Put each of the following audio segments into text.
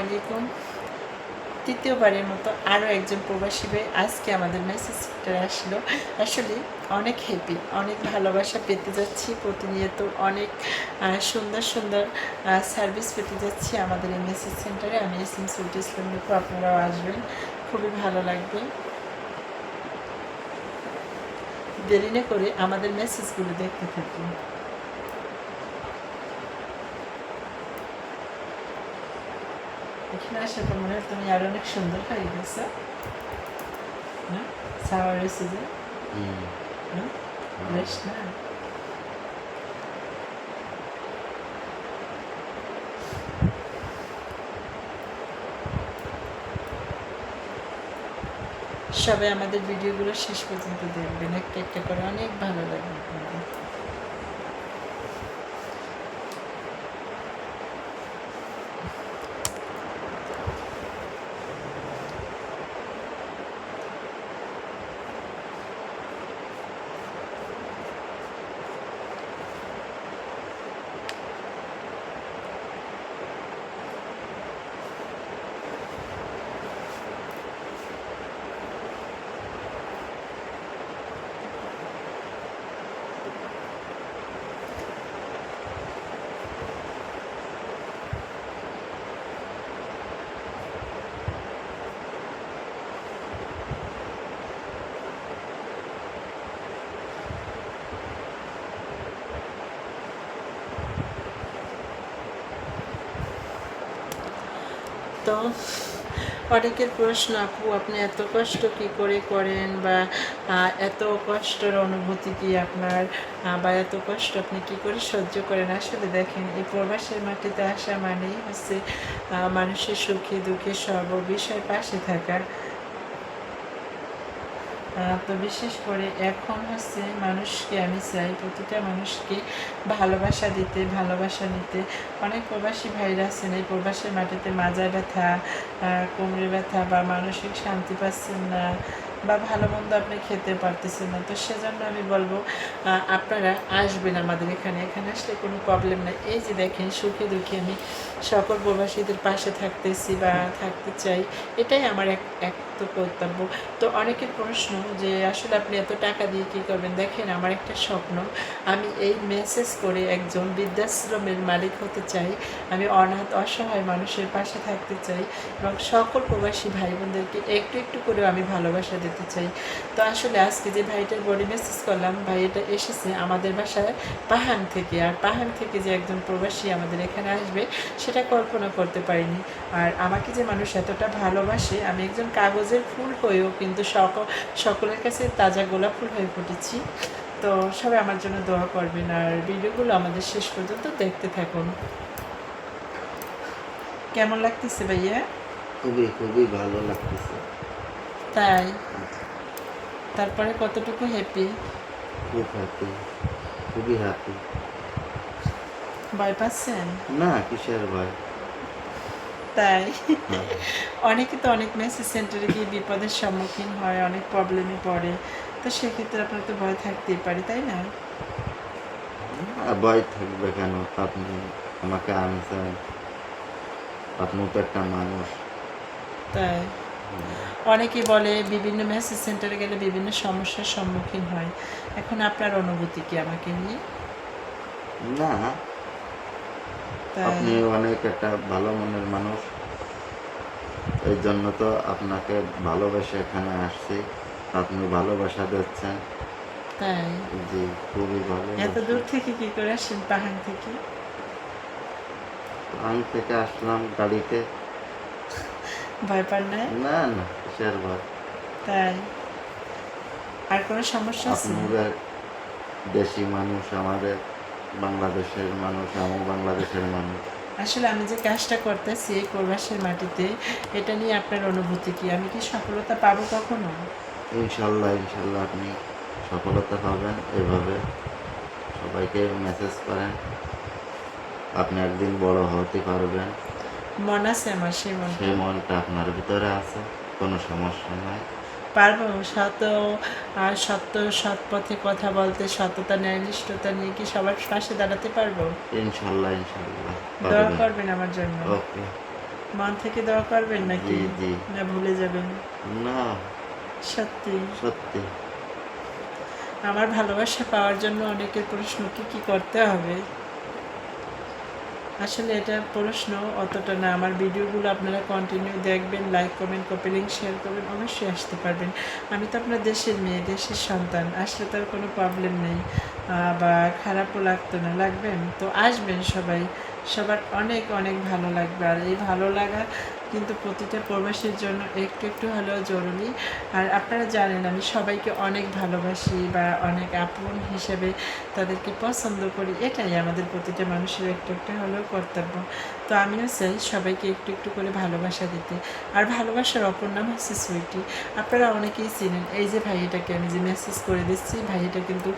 আলাইকুম। তৃতীয়বারের মতো আরও একজন প্রবাসী ভাই আজকে আমাদের মেসেজ সেন্টারে আসলো। আসলে অনেক হ্যাপি অনেক ভালোবাসা পেতে যাচ্ছি। প্রতিনিয়ত অনেক সুন্দর সুন্দর সার্ভিস পেতে যাচ্ছি আমাদের এই মেসেজ সেন্টারে আমি এসএম সুলটি ইসলাম আপনারাও আসবেন। খুবই ভালো লাগবে। দেরি না করে আমাদের মেসেজগুলো দেখতে থাকুন। মনে হয় তুমি আর অনেক সুন্দর হয়ে গেছো সাওয়ার হয়েছে যে বেশ না সবাই আমাদের ভিডিওগুলো শেষ পর্যন্ত দেখবেন একটা একটা করে অনেক ভালো লাগবে আপনাদের তো অনেকের প্রশ্ন, আপু, আপনি এত কষ্ট কি করে করেন? বা এত কষ্টের অনুভূতি কি আপনার? বা, এত কষ্ট আপনি কি করে সহ্য করেন? আসলে দেখেন, এই প্রবাসের মাটিতে আসা মানেই হচ্ছে মানুষের সুখে দুঃখে সর্ব বিষয় পাশে থাকা। তো বিশেষ করে, এখন হচ্ছে মানুষকে আমি চাই প্রতিটা মানুষকে ভালোবাসা দিতে, ভালোবাসা নিতে। অনেক প্রবাসী ভাইরা আছেন এই প্রবাসের মাটিতে মাজা ব্যথা কোমরে ব্যথা বা মানসিক শান্তি পাচ্ছেন না বা ভালো মন্দ আপনি খেতে পারতেছেন না, তো সেজন্য আমি বলব আপনারা আসবেন আমাদের এখানে। এখানে আসলে কোনো প্রবলেম নেই। এই যে দেখেন, সুখে দুঃখে আমি সকল প্রবাসীদের পাশে থাকতেছি বা থাকতে চাই, এটাই আমার এক এক তো কর্তব্য। তো অনেকের প্রশ্ন যে, আসলে আপনি এত টাকা দিয়ে কী করবেন? দেখেন, আমার একটা স্বপ্ন, আমি এই মেসেজ করে একজন বৃদ্ধাশ্রমের মালিক হতে চাই, আমি অনাথ, অসহায় মানুষের পাশে থাকতে চাই এবং সকল প্রবাসী ভাই বোনদেরকে একটু একটু করেও আমি ভালোবাসা দিতে চাই। তো আসলে আজকে যে ভাইটার বডি মেসেজ করলাম, ভাই এটা এসেছে আমাদের বাসায় পাহাং থেকে। আর পাহাং থেকে যে একজন প্রবাসী আমাদের এখানে আসবে, সেটা কল্পনা করতে পারিনি। আর আমাকে যে মানুষ এতটা ভালোবাসে, আমি একজন কাগজের ফুল হয়েও কিন্তু সকল সকলের কাছে তাজা গোলাপ ফুল হয়ে ফুটেছি। তো সবাই আমার জন্য দোয়া করবেন। আর ভিডিওগুলো আমাদের শেষ পর্যন্ত দেখতে থাকুন। কেমন লাগতেছে ভাইয়া? খুবই খুবই ভালো লাগতেছে। তাই? তারপরে কতটুকু হ্যাপি খুব হ্যাপি খুবই হ্যাপি ভয় পাচ্ছেন? না কিসের ভয়? তাই। অনেকে তো অনেক মেসেজ সেন্টারে গিয়ে বিপদের সম্মুখীন হয় অনেক প্রবলেমে পড়ে। তো সেক্ষেত্রে আপনার তো ভয় থাকতেই পারে তাই না ভয় থাকবে কেন? আপনি আমাকে আনছেন। আপনিও তো একটা মানুষ। তাই। অনেকে বলে বিভিন্ন মেসেজ সেন্টারে গেলে বিভিন্ন সমস্যার সম্মুখীন হয়। এখন আপনার অনুভূতি কি আমাকে নিয়ে? না। আপনি অনেক একটা ভালো মনের মানুষ। এই জন্য তো আপনাকে ভালোবেসে এখানে আসছি। আপনি ভালোবাসা দিচ্ছেন। তাই। জি খুবই ভালো এত দূর থেকে কি করে আসেন পাহাড় থেকে? আমি থেকে আসলাম গাড়িতে। ভয় পান না? না না কিসের ভয় তাই? আর কোনো সমস্যা আছে? আপনাদের দেশি মানুষ আমাদের বাংলাদেশের মানুষ আমি বাংলাদেশের মানুষ। আসলে আমি যে কাজটা করতেছি এই প্রবাসের মাটিতে এটা নিয়ে আপনার অনুভূতি কি? আমি কি সফলতা পাবো কখনো? ইনশাল্লাহ ইনশাল্লাহ আপনি সফলতা পাবেন। এভাবে সবাইকে মেসেজ করেন। আপনি একদিন বড় হতে পারবেন। মন আছে আমার সেই মন সেই মনটা আপনার ভিতরে আছে কোনো সমস্যা নাই? পারব আর সত্য সৎ পথে কথা বলতে সততা ন্যায়নিষ্ঠতা নিয়ে কি সবার পাশে দাঁড়াতে পারব? ইনশাল্লাহ ইনশাল্লাহ। দোয়া করবেন আমার জন্য। ওকে। মন থেকে দোয়া করবেন নাকি। না ভুলে যাবেন? না। সত্যি। সত্যি। আমার ভালোবাসা পাওয়ার জন্য অনেকের প্রশ্ন কি কি করতে হবে? আসলে এটা প্রশ্ন, অতটা না। আমার ভিডিওগুলো আপনারা কন্টিনিউ দেখবেন like comment copy link share করবেন, অবশ্যই আসতে পারবেন। আমি তো আপনার দেশের মেয়ে, দেশের সন্তান, আসলে তার কোনো প্রবলেম নেই। বা খারাপও লাগতো না, লাগবেন? তো আসবেন সবাই। সবার অনেক অনেক ভালো লাগবে। আর এই ভালো লাগা কিন্তু প্রতিটা প্রবাসীর জন্য একটু একটু হলেও জরুরি। আর আপনারা জানেন, আমি সবাইকে অনেক ভালোবাসি বা অনেক আপন হিসেবে তাদেরকে পছন্দ করি। এটাই আমাদের প্রতিটা মানুষের একটু একটু হলেও কর্তব্য। তো আমিও চাই সবাইকে একটু একটু করে ভালোবাসা দিতে। আর ভালোবাসার অপর নাম হচ্ছে সুইটি। আপনারা অনেকেই চিনেন। এই যে ভাইটাকে আমি যে মেসেজ করে দিচ্ছি, ভাইটা কিন্তু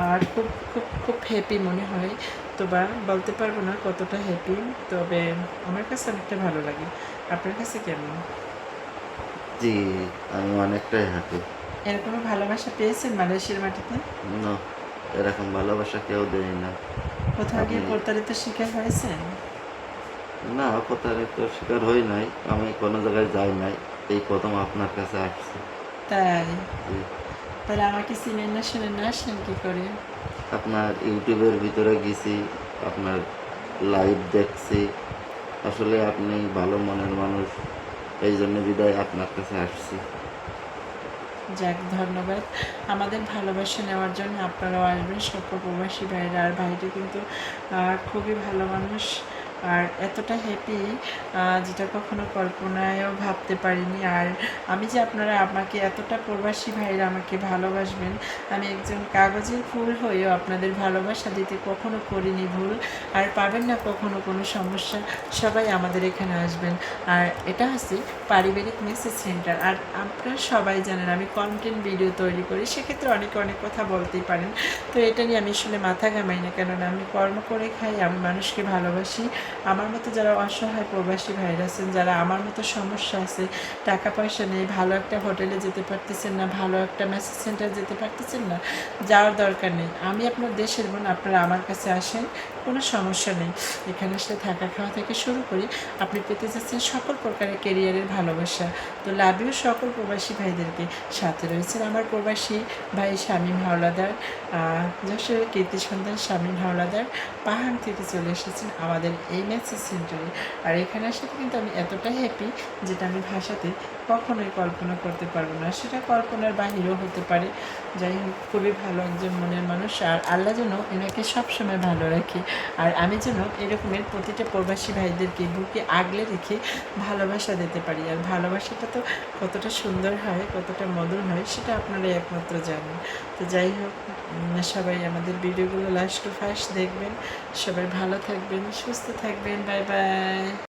আর খুব খুব খুব হ্যাপি মনে হয়। তো বা বলতে পারব না কতটা হ্যাপি তবে আমার কাছে অনেকটা ভালো লাগে। আপনার কাছে কেমন? জি আমি অনেকটাই হ্যাপি এর কোনো ভালোবাসা পেয়েছেন মালয়েশিয়ার মাটিতে? না এরকম ভালোবাসা কেউ দেয় না। কোথাও গিয়ে প্রতারিত শিকার হয়েছেন? না প্রতারিত শিকার হই নাই। আমি কোনো জায়গায় যাই নাই। এই প্রথম আপনার কাছে আসছি। তাই। তাহলে আমাকে চিনেন না শুনেন না আসেন কি করে? আপনার ইউটিউবের ভিতরে গেছি, আপনার লাইভ দেখছি। আসলে আপনি ভালো মনের মানুষ, এই জন্য বিদায় আপনার কাছে আসছি। যাক, ধন্যবাদ। আমাদের ভালোবাসা নেওয়ার জন্য আপনারাও আসবেন সকল প্রবাসী ভাইরা আর ভাইটি কিন্তু খুবই ভালো মানুষ। আর এতটা হ্যাপি যেটা কখনো কল্পনায়ও ভাবতে পারিনি। আর আমি যে আপনারা আমাকে এতটা প্রবাসী ভাইরা আমাকে ভালোবাসবেন, আমি একজন কাগজের ফুল হয়েও আপনাদের ভালোবাসা দিতে কখনো করিনি ভুল। আর পাবেন না কখনো কোনো সমস্যা, সবাই আমাদের এখানে আসবেন। আর এটা হচ্ছে পারিবারিক মেসেজ সেন্টার আর আপনারা সবাই জানেন আমি কন্টেন্ট ভিডিও তৈরি করি, সেক্ষেত্রে অনেকে অনেক কথা বলতেই পারেন। তো এটা নিয়ে আমি আসলে মাথা ঘামাই না, কেননা আমি কর্ম করে খাই, আমি মানুষকে ভালোবাসি। আমার মতো যারা অসহায় প্রবাসী ভাইরা আছেন, যারা আমার মতো সমস্যা আছে, টাকা পয়সা নেই, ভালো একটা হোটেলে যেতে পারতেছেন না, ভালো একটা মেসেজ সেন্টার যেতে পারতেছেন না, যাওয়ার দরকার নেই। আমি আপনার দেশের বোন, আপনারা আমার কাছে আসেন, কোনো সমস্যা নেই। এখানে আসলে থাকা খাওয়া থেকে শুরু করি। আপনি পেতে যাচ্ছেন সকল প্রকারের কেরিয়ারের ভালোবাসা। তো লাভ ইউ সকল প্রবাসী ভাইদেরকে। সাথে রয়েছেন আমার প্রবাসী ভাই স্বামী হাওলাদার যশোরের কীর্তি সন্তান শামীম হাওলাদার। পাহাড় থেকে চলে এসেছেন আমাদের এই মেসেজ সেন্টারে আর এখানে আসলে কিন্তু আমি এতটাই হ্যাপি যেটা আমি ভাষাতে কখনোই কল্পনা করতে পারব না। সেটা কল্পনার বাহিরেও হতে পারে। যাই হোক, খুবই ভালো একজন মনের মানুষ। আর আল্লাহ যেন এনাকে সবসময় ভালো রাখে। আর আমি যেন এরকমের প্রতিটা প্রবাসী ভাইদেরকে বুকে আগলে রেখে ভালোবাসা দিতে পারি। আর ভালোবাসাটা তো কতটা সুন্দর হয়, কতটা মধুর হয়, সেটা আপনারা একমাত্র জানেন। তো যাই হোক সবাই আমাদের ভিডিওগুলো লাস্ট টু ফার্স্ট দেখবেন। সবাই ভালো থাকবেন, সুস্থ থাকবেন বাই বাই